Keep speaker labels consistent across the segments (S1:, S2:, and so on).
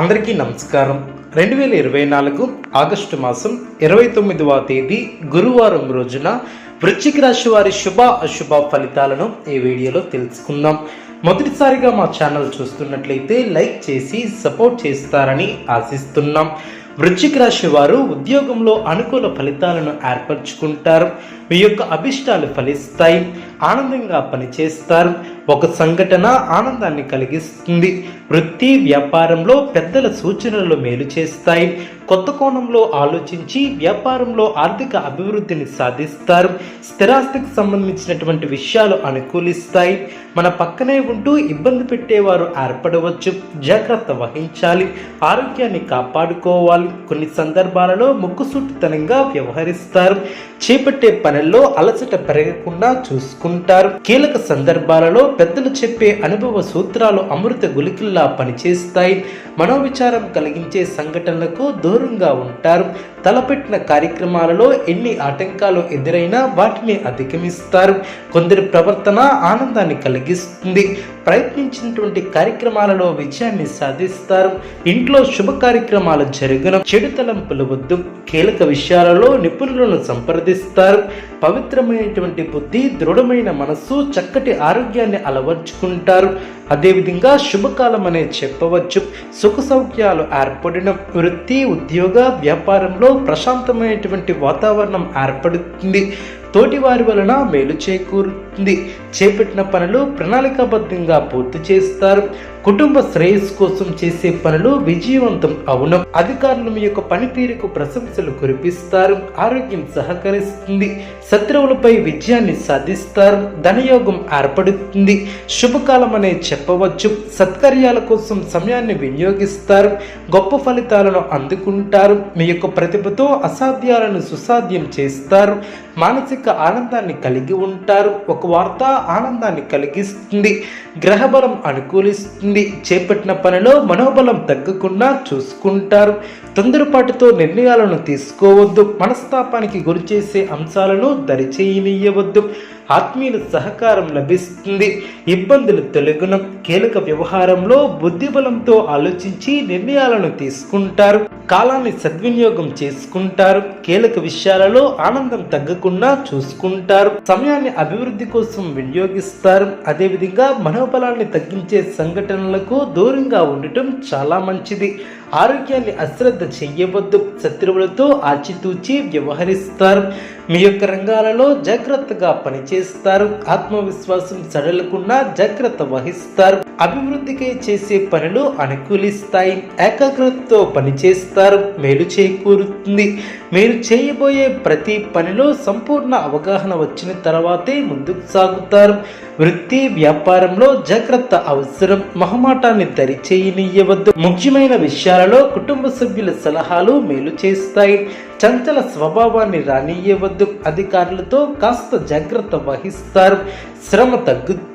S1: అందరికీ నమస్కారం. రెండు వేల ఇరవై నాలుగు ఆగస్టు మాసం ఇరవై తొమ్మిదవ తేదీ గురువారం రోజున వృశ్చిక రాశి వారి శుభ అశుభ ఫలితాలను ఈ వీడియోలో తెలుసుకుందాం. మొదటిసారిగా మా ఛానల్ చూస్తున్నట్లయితే లైక్ చేసి సపోర్ట్ చేస్తారని ఆశిస్తున్నాం. వృశ్చిక రాశి వారు ఉద్యోగంలో అనుకూల ఫలితాలను ఏర్పరచుకుంటారు. మీ యొక్క అభిష్టాలు ఫలిస్తాయి. ఆనందంగా పనిచేస్తారు. ఒక సంఘటన ఆనందాన్ని కలిగిస్తుంది. వృత్తి వ్యాపారంలో పెద్దల సూచనలు మేలు చేస్తాయి. కొత్త కోణంలో ఆలోచించి వ్యాపారంలో ఆర్థిక అభివృద్ధిని సాధిస్తారు. స్థిరాస్తికి సంబంధించినటువంటి విషయాలు అనుకూలిస్తాయి. మన పక్కనే ఉంటూ ఇబ్బంది పెట్టేవారు ఏర్పడవచ్చు. జాగ్రత్త వహించాలి. ఆరోగ్యాన్ని కాపాడుకోవాలి. కొన్ని సందర్భాలలో ముక్కుసూటితనంగా వ్యవహరిస్తారు. చేపట్టే పనుల్లో అలసట పెరగకుండా చూసుకుంటారు. కీలక సందర్భాలలో పెద్దలు చెప్పే అనుభవ సూత్రాలు అమృత గులికిల్లా పనిచేస్తాయి. మనోవిచారం కలిగించే సంఘటనలకు దూరంగా ఉంటారు. తలపెట్టిన కార్యక్రమాలలో ఎన్ని ఆటంకాలు ఎదురైనా వాటిని అధిగమిస్తారు. కొందరి ప్రవర్తన ఆనందాన్ని కలిగిస్తుంది. ప్రయత్నించినటువంటి కార్యక్రమాలలో విజయాన్ని సాధిస్తారు. ఇంట్లో శుభ కార్యక్రమాలు జరగను చెడు తలంపులు వద్దు. కీలక విషయాలలో నిపుణులను సంప్రదిస్తారు. పవిత్రమైనటువంటి బుద్ధి దృఢమైన మనస్సు చక్కటి ఆరోగ్యాన్ని అలవర్చుకుంటారు. అదేవిధంగా శుభకాలం అనే చెప్పవచ్చు. సుఖ సౌఖ్యాలు ఏర్పడిన వృత్తి ఉద్యోగ వ్యాపారంలో ప్రశాంతమైనటువంటి వాతావరణం ఏర్పడుతుంది. తోటి వారి వలన మేలు చేకూరు చేకూరుతుంది చేపట్టిన పనులు ప్రణాళికాబద్ధంగా పూర్తి చేస్తారు. కుటుంబ శ్రేయస్సు కోసం చేసే పనులు విజయవంతం అవును. అధికారులు మీ యొక్క పనితీరుకు ప్రశంసలు కురిపిస్తారు. ఆరోగ్యం సహకరిస్తుంది. శత్రువులపై విజయాన్ని సాధిస్తారు. ధనయోగం ఏర్పడుతుంది. శుభకాలం అనే చెప్పవచ్చు. సత్కార్యాల కోసం సమయాన్ని వినియోగిస్తారు. గొప్ప ఫలితాలను అందుకుంటారు. మీ యొక్క ప్రతిభతో అసాధ్యాలను సుసాధ్యం చేస్తారు. మానసిక ఆనందాన్ని కలిగి ఉంటారు. ఒక వార్త ఆనందాన్ని కలిగిస్తుంది గ్రహబలం అనుకూలిస్తుంది. చేపట్టిన పనిలో మనోబలం తగ్గకుండా చూసుకుంటారు. తొందరపాటుతో నిర్ణయాలను తీసుకోవద్దు. మనస్తాపానికి గురి చేసే అంశాలను దరిచేయనీయవద్దు. ఆత్మీయుల సహకారం లభిస్తుంది. ఇబ్బందులు తొలగును. కీలక వ్యవహారంలో బుద్ధిబలంతో ఆలోచించి నిర్ణయాలను తీసుకుంటారు. కాలాన్ని సద్వినియోగం చేసుకుంటారు. కీలక విషయాలలో ఆనందం తగ్గకుండా చూసుకుంటారు. సమయాన్ని అభివృద్ధి కోసం వినియోగిస్తారు. అదేవిధంగా మనోబలాన్ని తగ్గించే సంఘటనలకు దూరంగా ఉండటం చాలా మంచిది. ఆరోగ్యాన్ని అశ్రద్ధ చెయ్యవద్దు శత్రువులతో ఆచితూచి వ్యవహరిస్తారు. మీ యొక్క రంగాలలో జాగ్రత్తగా పనిచేస్తారు. ఆత్మవిశ్వాసం సడలకుండా జాగ్రత్త వహిస్తారు. అభివృద్ధికి చేసే పనులు అనుకూలిస్తాయి. ఏకాగ్రతతో పనిచేస్తారు. మేలు చేకూరుతుంది. మీరు చేయబోయే ప్రతి పనిలో సంపూర్ణ అవగాహన వచ్చిన తర్వాతే ముందుకు సాగుతారు. వృత్తి వ్యాపారంలో జాగ్రత్త అవసరం. మొహమాటాన్ని దరిచేయనీయవద్దు ముఖ్యమైన విషయాలలో కుటుంబ సభ్యుల సలహాలు మేలు చేస్తాయి. చంచల స్వభావాన్ని రానియవద్దు అధికారులతో కాస్త జాగ్రత్త వహిస్తారు. శ్రమ తగ్గుతుంది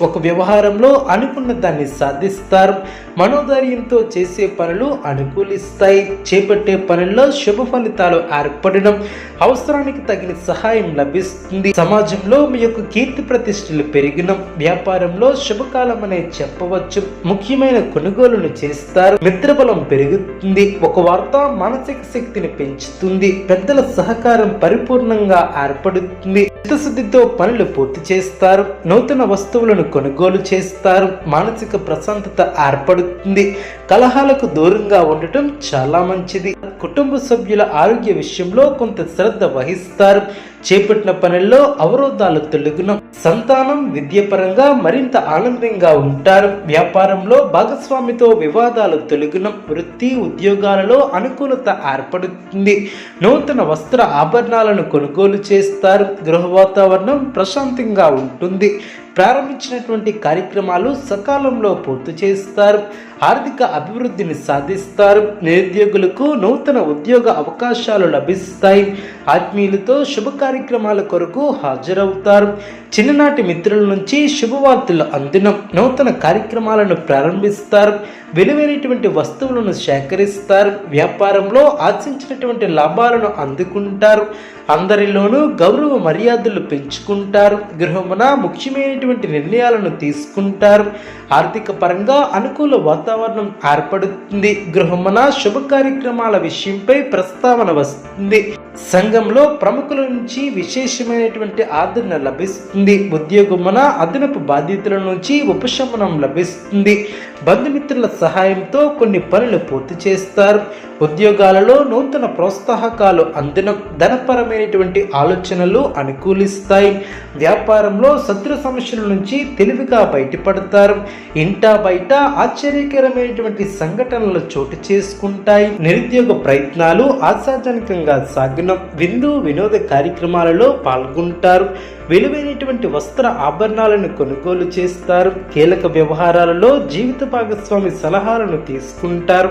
S1: ఒక వ్యవహారంలో అనుకున్న దాన్ని సాధిస్తారు. మనోధైర్యంతో చేసే పనులు అనుకూలిస్తాయి. చేపట్టే పనుల్లో శుభ ఫలితాలు ఏర్పడడం అవసరానికి తగిన సహాయం లభిస్తుంది. సమాజంలో మీ యొక్క కీర్తి ప్రతిష్టలు పెరిగిన. వ్యాపారంలో శుభకాలం అనే చెప్పవచ్చు. ముఖ్యమైన కొనుగోలును చేస్తారు. మిత్రబలం పెరుగుతుంది. ఒక వార్త మానసిక శక్తిని పెంచుతుంది. పెద్దల సహకారం పరిపూర్ణంగా ఏర్పడుతుంది. చిత్తశుద్ధితో పనులు పూర్తి చేస్తారు నూతన వస్తువులను కొనుగోలు చేస్తారు మానసిక ప్రశాంతత ఏర్పడుతుంది. కలహాలకు దూరంగా ఉండటం చాలా మంచిది. కుటుంబ సభ్యుల ఆరోగ్య విషయంలో కొంత శ్రద్ధ వహిస్తారు. చేపట్టిన పనుల్లో అవరోధాలు తొలగిన సంతానం విద్యపరంగా మరింత ఆనందంగా ఉంటారు. వ్యాపారంలో భాగస్వామితో వివాదాలు తొలగిన వృత్తి ఉద్యోగాలలో అనుకూలత ఏర్పడుతుంది. నూతన వస్త్ర ఆభరణాలను కొనుగోలు చేస్తారు. గృహ వాతావరణం ప్రశాంతంగా ఉంటుంది. ప్రారంభించినటువంటి కార్యక్రమాలు సకాలంలో పూర్తి చేస్తారు. ఆర్థిక అభివృద్ధిని సాధిస్తారు. నిరుద్యోగులకు నూతన ఉద్యోగ అవకాశాలు లభిస్తాయి. ఆత్మీయులతో శుభ కార్యక్రమాల కొరకు హాజరవుతారు. చిన్ననాటి మిత్రుల నుంచి శుభవార్తలు అందిన. నూతన కార్యక్రమాలను ప్రారంభిస్తారు. విలువైనటువంటి వస్తువులను సేకరిస్తారు. వ్యాపారంలో ఆశించినటువంటి లాభాలను అందుకుంటారు. అందరిలోనూ గౌరవ మర్యాదలు పెంచుకుంటారు. గృహమున ముఖ్యమైనటువంటి నిర్ణయాలను తీసుకుంటారు. ఆర్థిక పరంగా అనుకూల వాతావరణం ఏర్పడుతుంది. గృహమున శుభ కార్యక్రమాల విషయంపై ప్రస్తావన వస్తుంది. సంఘంలో ప్రముఖుల నుంచి విశేషమైనటువంటి ఆదరణ లభిస్తుంది. ఉద్యోగమున అదనపు బాధ్యతల నుంచి ఉపశమనం లభిస్తుంది. బంధుమిత్రుల సహాయంతో కొన్ని పనులు పూర్తి చేస్తారు. ఉద్యోగాలలో నూతన ప్రోత్సాహకాలు అందిన ధనపరమైనటువంటి ఆలోచనలు అనుకూలిస్తాయి. వ్యాపారంలో శత్రు సమస్యల నుంచి తెలివిగా బయటపడతారు. ఇంటా బయట ఆశ్చర్యకరమైనటువంటి సంఘటనలు చోటు చేసుకుంటాయి. నిరుద్యోగ ప్రయత్నాలు ఆశాజనకంగా సాగిన విందు వినోద కార్యక్రమాలలో పాల్గొంటారు. విలువైనటువంటి వస్త్ర ఆభరణాలను కొనుగోలు చేస్తారు. కీలక వ్యవహారాలలో జీవిత భాగస్వామి సలహాలను తీసుకుంటారు.